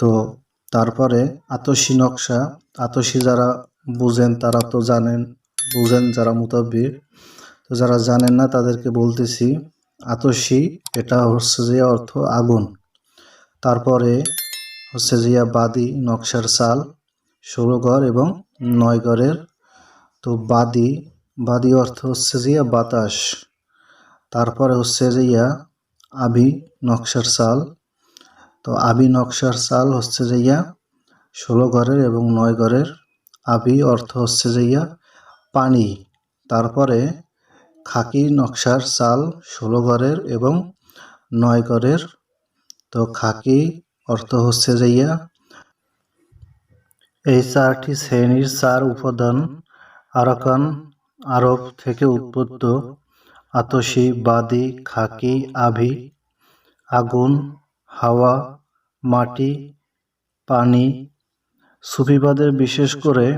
তো তারপরে আতসী নকশা, আতসী যারা বুঝেন তারা তো জানেন, বুঝেন যারা মুতাব্বির, তো যারা জানেন না তাদেরকে বলতেছি, আতসী এটা হচ্ছে যে অর্থ আগুন। তারপরে হচ্ছে যে বাদি নকশার চাল, ষোলো ঘর এবং নয় ঘরের, তো বাদি বাদি অর্থ হচ্ছে যে বাতাস। তারপরে হচ্ছে যে ইয়া, আবি নকশার চাল। তো আবি নকশার চাল হচ্ছে যে ইয়া, ষোলো ঘরের এবং নয় ঘরের। আবি অর্থ হচ্ছে যে ইয়া, পানি। তারপরে খাকি নকশার চাল ষোলো ঘরের এবং নয় ঘরের। তো খাকি অর্থ হচ্ছে যে ইয়া, এই চারটি শ্রেণির চার উপাদান আরাকান আরব থেকে উদ্বুদ্ধ আতসী বাদি খাকি আভি, আগুন, হাওয়া, মাটি, পানি, সুফিবাদের বিশেষ করে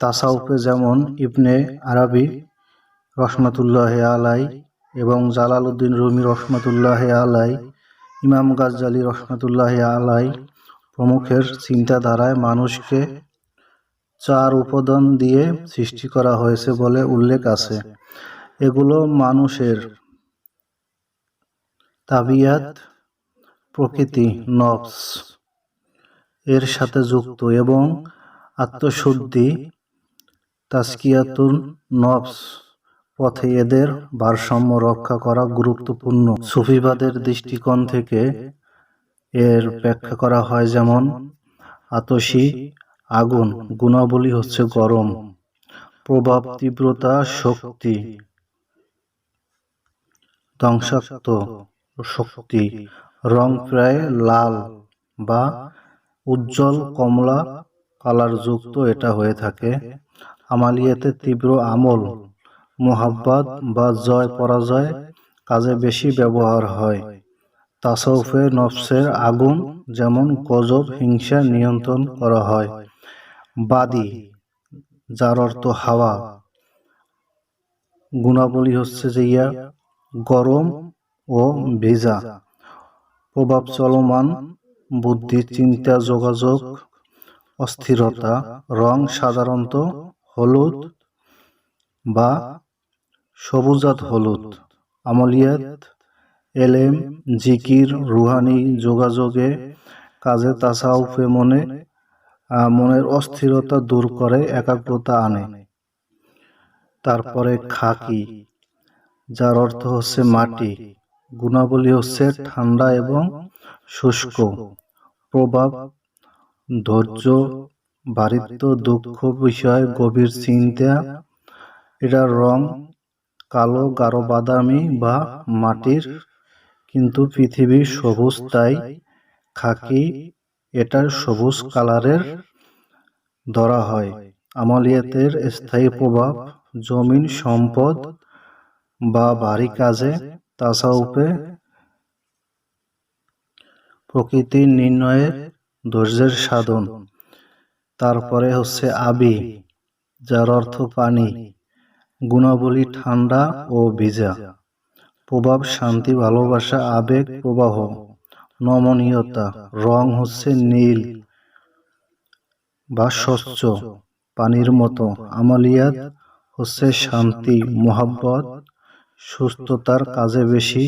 তাসাউফে যেমন ইবনে আরবি রহমাতুল্লাহ আলাই এবং জালালউদ্দিন রুমি রহমাতুল্লাহ আলাই, ইমাম গাজ্জালি রহমাতুল্লাহ আলাই প্রমুখের চিন্তাধারায় মানুষকে চার উপাদান দিয়ে সৃষ্টি করা হয়েছে বলে উল্লেখ আছে। এগুলো মানুষের তাবিয়াত, প্রকৃতি, নফস। এর সাথে যুক্ত এবং আত্মশুদ্ধি তাস্কিয়াতুন নফস, পথে এদের ভারসাম্য রক্ষা করা গুরুত্বপূর্ণ। সুফিবাদের দৃষ্টিকোণ থেকে এর ব্যাখ্যা করা হয় যেমন, আতসী, আগুন, গুণাবলী হচ্ছে গরম, প্রভাব, তীব্রতা, শক্তি ধ্বংসাত্ম শক্তি। রং প্রায় লাল বা উজ্জ্বল কমলা কালার যুক্ত এটা হয়ে থাকে। আমালিয়াতে তীব্র আমল, মোহাব্বাত বা জয় পরাজয় কাজে বেশি ব্যবহার হয়। তাসৌফে নফসের আগুন যেমন গজব, হিংসা নিয়ন্ত্রণ করা হয়। বাদি, যার অর্থ হাওয়া। গুণাবলী হচ্ছে যে ইয়া গরম ও ভেজা। প্রভাব চলমান বুদ্ধি চিন্তা, যোগাযোগ, অস্থিরতা, রং সাধারণত হলুদ বা সবুজাত হলুদ। আমলিয়াত, এলেম, জিকির, রুহানি, যোগাযোগে, কাজে তাসাউফে মনে মনের অস্থিরতা দূর করে, একাগ্রতা আনে। তারপরে খাকি। যার অর্থ হচ্ছে মাটি। গুণাবলী হচ্ছে ঠান্ডা এবং শুষ্ক। প্রভাব, ধৈর্য বারিত্ব দুঃখ, বিষয়, গভীর চিন্তা এটার রং, কালো, গাঢ় বাদামি বা মাটির। কিন্তু পৃথিবী সবুজ, তাই খাকি এটার সবুজ কালারের ধরা হয়। আমলিয়াতের স্থায়ী প্রভাব, জমিন সম্পদ বা ভারী কাজে তাসাউপে প্রকৃতি নির্ণয়ের ধৈর্যের সাধন। তারপরে হচ্ছে আবি, যার অর্থ পানি, গুণাবলী ঠান্ডা ও ভিজা। প্রভাব, শান্তি, ভালোবাসা, আবেগ, প্রবাহ, নমনীয়তা, রং হচ্ছে নীল বা স্বচ্ছ, পানির মতো। আমালিয়াত হচ্ছে শান্তি, মোহাব্বত সুস্থতার কাজে বেশি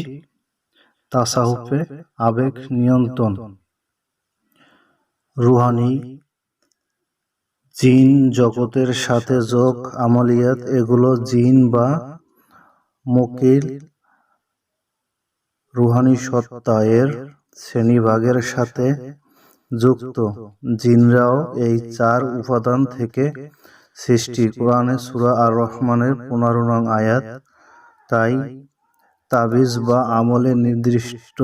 তাসাহুফে আবেগ নিয়ন্ত্রণ। রুহানি, জিন জগতের সাথে যোগ, আমলিয়াত এগুলো জিন বা মকিল। রুহানি সত্তা এর শ্রেণীভাগের সাথে যুক্ত। জিনরাও এই চার উপাদান থেকে সৃষ্টি। কোরআনে সুরা আর রহমানের পনেরো আয়াত তাই তাবিজ বা আমলে নির্দিষ্ট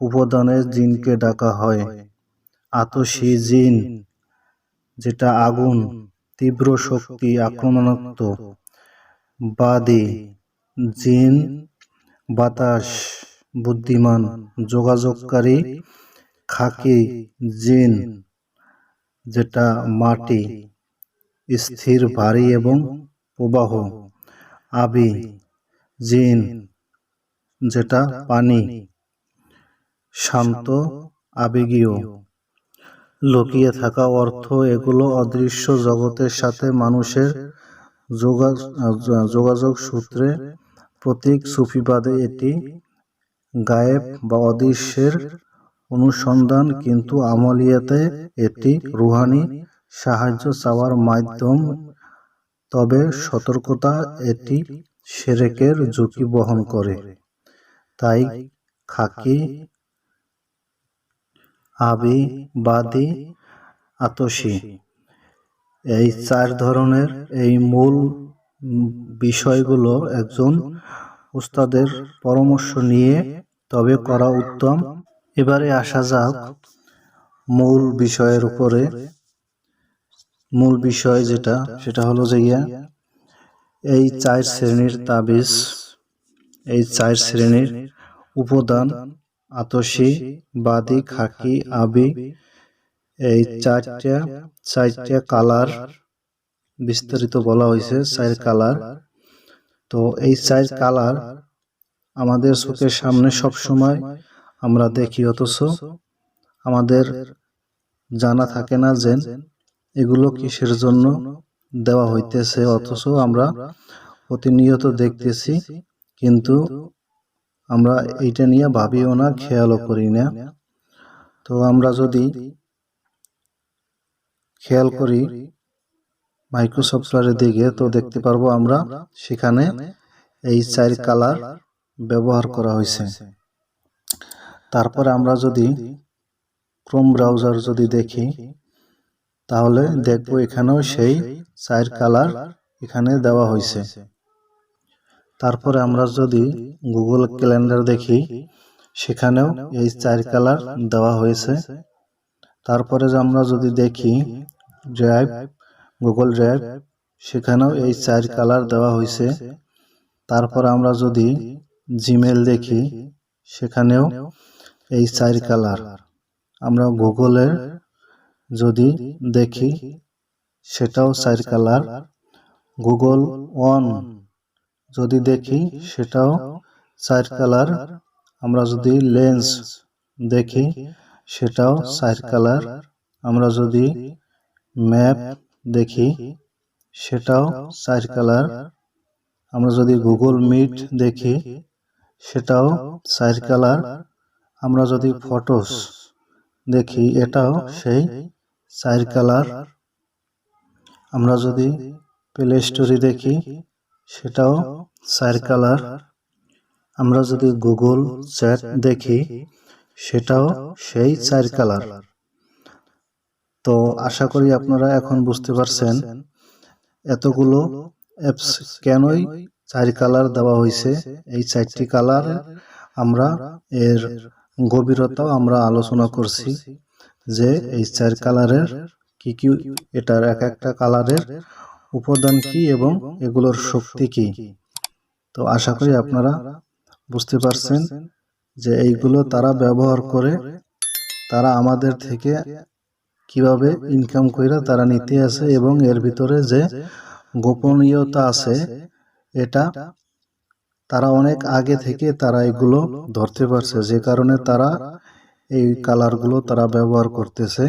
উপাদানের জিনকে ডাকা হয়। আতসী জিন, যেটা আগুন, তীব্র শক্তি আক্রমণাত্মক, বাদী, জিন, বাতাস, বুদ্ধিমান, যোগাযোগকারী, খাকি জিন, যেটা মাটি, স্থির, ভারী এবং প্রবাহ, আবি জিন, যেটা পানি। শান্ত, আবেগীয়। লুকিয়ে থাকা অর্থ এগুলো অদৃশ্য জগতের সাথে মানুষের যোগাযোগ সূত্রে প্রতীক সুফিবাদে এটি গায়েব বা অদৃশ্যের অনুসন্ধান, কিন্তু আমলিয়াতে এটি রুহানি সাহায্য চাওয়ার মাধ্যম। তবে সতর্কতা এটি সেরেকের ঝুঁকি বহন করে। তাই খাকি আবি বাদি আতসী। এই চার ধরনের এই মূল বিষয়গুলো একজন উস্তাদের পরামর্শ নিয়ে তবে করা উত্তম। এবারে আসা যাক মূল বিষয়ের উপরে। মূল বিষয় যেটা সেটা হলো যে ইয়া এই চার শ্রেণির তাবিজ, এই চার শ্রেণির উপাদান, আতসী, বাদি, খাকি, আবি, এই চারটা চারটা কালার বিস্তারিত বলা হয়েছে, চার কালার। তো এই চার কালার আমাদের চোখের সামনে সব সময় আমরা দেখি, অথচ আমাদের জানা থাকে না যে এগুলো কিসের জন্য দেওয়া হইতেছে, অথচ আমরা প্রতিনিয়ত দেখতেছি, কিন্তু আমরা এইটা নিয়ে ভাবিও না, খেয়ালও করি না। তো আমরা যদি খেয়াল করি মাইক্রোসফটওয়্যারের দিকে, তো দেখতে পারব আমরা সেখানে এই চার কালার ব্যবহার করা হয়েছে তারপরে আমরা যদি ক্রোম ব্রাউজার যদি দেখি তাহলে দেখব এখানেও সেই চার কালার এখানে দেওয়া হয়েছে। তারপরে আমরা যদি গুগল ক্যালেন্ডার দেখি, সেখানেও এই চার কালার দেওয়া হয়েছে। তারপরে আমরা যদি দেখি ড্রাইভ, গুগল ড্রাইভ, সেখানেও এই চার কালার দেওয়া হয়েছে। তারপর আমরা যদি জিমেল দেখি, সেখানেও এই চার কালার। আমরা গুগলের যদি দেখি, সেটাও চার কালার। Google one. যদি দেখি, সেটাও চার কালার। আমরা যদি লেন্স দেখি, সেটাও চার কালার। আমরা যদি ম্যাপ দেখি, সেটাও চার কালার। আমরা যদি গুগল মিট দেখি, সেটাও চার কালার। আমরা যদি ফটোস দেখি, এটাও সেই চার কালার। আমরা যদি প্লে স্টোরি দেখি, সেটাও চার কালার। আমরা যদি গুগল চ্যাট দেখি, সেটাও সেই চার কালার। তো আশা করি আপনারা এখন বুঝতে পারছেন এতগুলো অ্যাপস কেনই চার কালার দেওয়া হয়েছে। এই চারটি কালার আমরা এর গভীরতাও আমরা আলোচনা করছি। যে এই চার কালারের কি কি এটার এক একটা কালারের উপাদান কি এবং এগুলোর শক্তি কি? তো আশা করি আপনারা বুঝতে পারছেন যে এইগুলো তারা ব্যবহার করে তারা আমাদের থেকে কীভাবে ইনকাম কইরা তারা নিতে আছে এবং এর ভিতরে যে গোপনীয়তা আছে, এটা তারা অনেক আগে থেকে তারা এগুলো ধরতে পারছে। যে কারণে তারা এই কালারগুলো তারা ব্যবহার করতেছে।